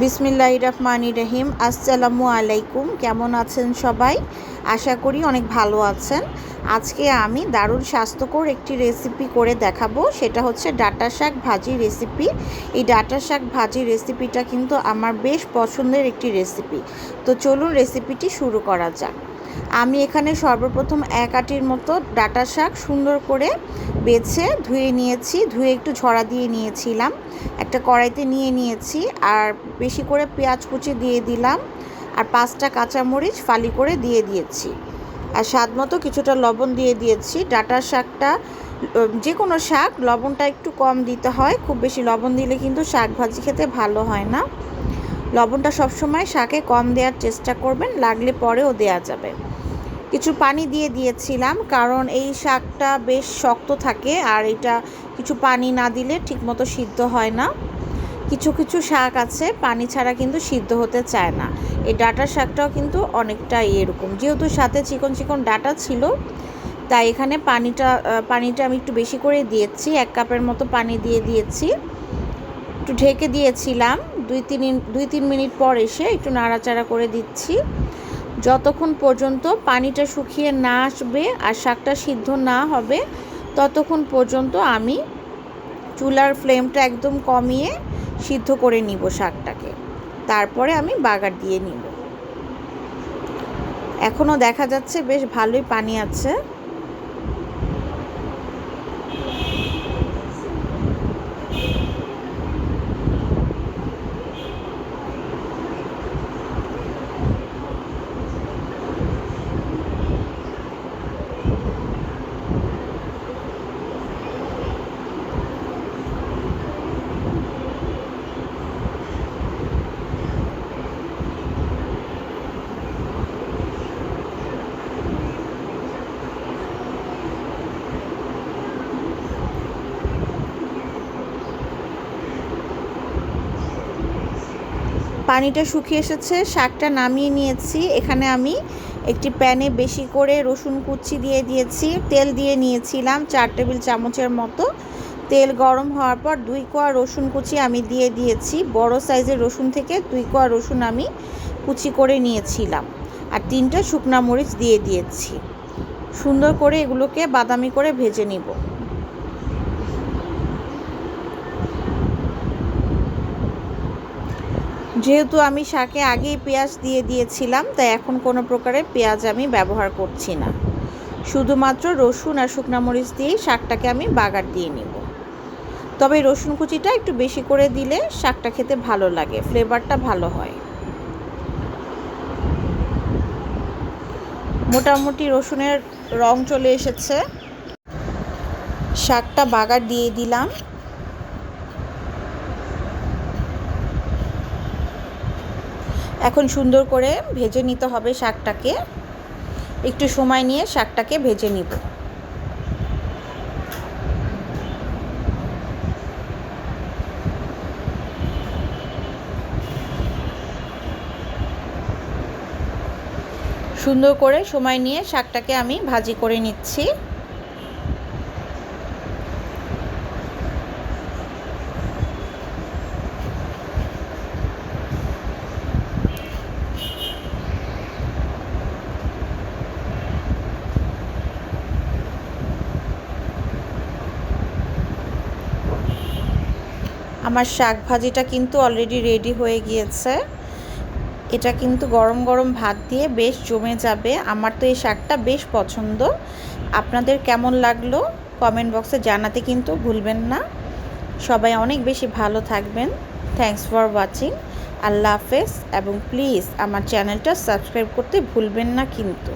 বিসমিল্লাহ রহমান রহিম। আসসালামু আলাইকুম। কেমন আছেন সবাই? আশা করি অনেক ভালো আছেন। আজকে আমি দারুণ স্বাস্থ্যকর একটি রেসিপি করে দেখাবো। সেটা হচ্ছে ডাটা শাক ভাজি রেসিপি এই ডাটা শাক ভাজি রেসিপিটা কিন্তু আমার বেশ পছন্দের একটি রেসিপি তো চলুন রেসিপিটি শুরু করা যাক। আমি এখানে সর্বপ্রথম এক আটির মতো ডাটা শাক সুন্দর করে বেছে ধুয়ে নিয়েছি, ধুয়ে একটু ঝরা দিয়ে নিয়েছিলাম। একটা কড়াইতে নিয়ে নিয়েছি আর বেশি করে পেঁয়াজ কুচি দিয়ে দিলাম আর পাঁচটা কাঁচামরিচ ফালি করে দিয়ে দিয়েছি। আর স্বাদ মতো কিছুটা লবণ দিয়ে দিয়েছি। ডাটার শাকটা, যে কোনো শাক লবণটা একটু কম দিতে হয়, খুব বেশি লবণ দিলে কিন্তু শাক ভাজি খেতে ভালো হয় না। লবণটা সবসময় শাকে কম দেওয়ার চেষ্টা করবেন, লাগলে পরেও দেওয়া যাবে। কিছু পানি দিয়ে দিয়েছিলাম, কারণ এই শাকটা বেশ শক্ত থাকে আর এটা কিছু পানি না দিলে ঠিকমতো সিদ্ধ হয় না। কিছু কিছু শাক আছে, পানি ছাড়া কিন্তু সিদ্ধ হতে চায় না। এই ডাটার শাকটাও কিন্তু অনেকটাই এরকম। যেহেতু সাথে চিকন চিকন ডাটা ছিল, তাই এখানে পানিটা পানিটা আমি একটু বেশি করে দিয়েছি, এক কাপের মতো পানি দিয়ে দিয়েছি। একটু ঢেকে দিয়েছিলাম, দুই, তিন দুই, তিন মিনিট পর এসে একটু নাড়াচাড়া করে দিচ্ছি। যতক্ষণ পর্যন্ত পানিটা শুকিয়ে না আসবে আর শাকটা সিদ্ধ না হবে, ততক্ষণ পর্যন্ত আমি চুলার ফ্লেমটা একদম কমিয়ে সিদ্ধ করে নিব শাকটাকে। তারপরে আমি বাগার দিয়ে নিব। এখনও দেখা যাচ্ছে বেশ ভালোই পানি আছে। পানিটা শুকিয়ে এসেছে, শাকটা নামিয়ে নিয়েছি। এখানে আমি একটি প্যানে বেশি করে রসুন কুচি দিয়ে দিয়েছি, তেল দিয়ে নিয়েছিলাম চার টেবিল চামচের মতো। তেল গরম হওয়ার পর দুই কোয়া রসুন কুচি আমি দিয়ে দিয়েছি, বড় সাইজের রসুন থেকে দুই কোয়া রসুন আমি কুচি করে নিয়েছিলাম। আর তিনটা শুকনা মরিচ দিয়ে দিয়েছি। সুন্দর করে এগুলোকে বাদামি করে ভেজে নিব। যেহেতু আমি শাকে আগেই পেঁয়াজ দিয়ে দিয়েছিলাম, তাই এখন কোনো প্রকারের পেঁয়াজ আমি ব্যবহার করছি না। শুধুমাত্র রসুন আর শুকনো মরিচ দিয়েই শাকটাকে আমি বাগার দিয়ে নিব। তবে রসুন কুচিটা একটু বেশি করে দিলে শাকটা খেতে ভালো লাগে, ফ্লেভারটা ভালো হয়। মোটামুটি রসুনের রং চলে এসেছে। শাকটা বাগার দিয়ে দিলাম। এখন সুন্দর করে ভেজে নিতে হবে শাকটাকে। একটু সময় নিয়ে শাকটাকে ভেজে নিব। সুন্দর করে সময় নিয়ে শাকটাকে আমি ভাজি করে নিচ্ছি। আমার শাক ভাজিটা কিন্তু অলরেডি রেডি হয়ে গিয়েছে। এটা কিন্তু গরম গরম ভাত দিয়ে বেশ জমে যাবে। আমার তো এই শাকটা বেশ পছন্দ। আপনাদের কেমন লাগল কমেন্ট বক্সে জানাতে কিন্তু ভুলবেন না। সবাই অনেক বেশি ভালো থাকবেন। থ্যাংকস ফর ওয়াচিং আল্লাহ হাফেজ এবং প্লিজ আমার চ্যানেলটা সাবস্ক্রাইব করতে ভুলবেন না কিন্তু।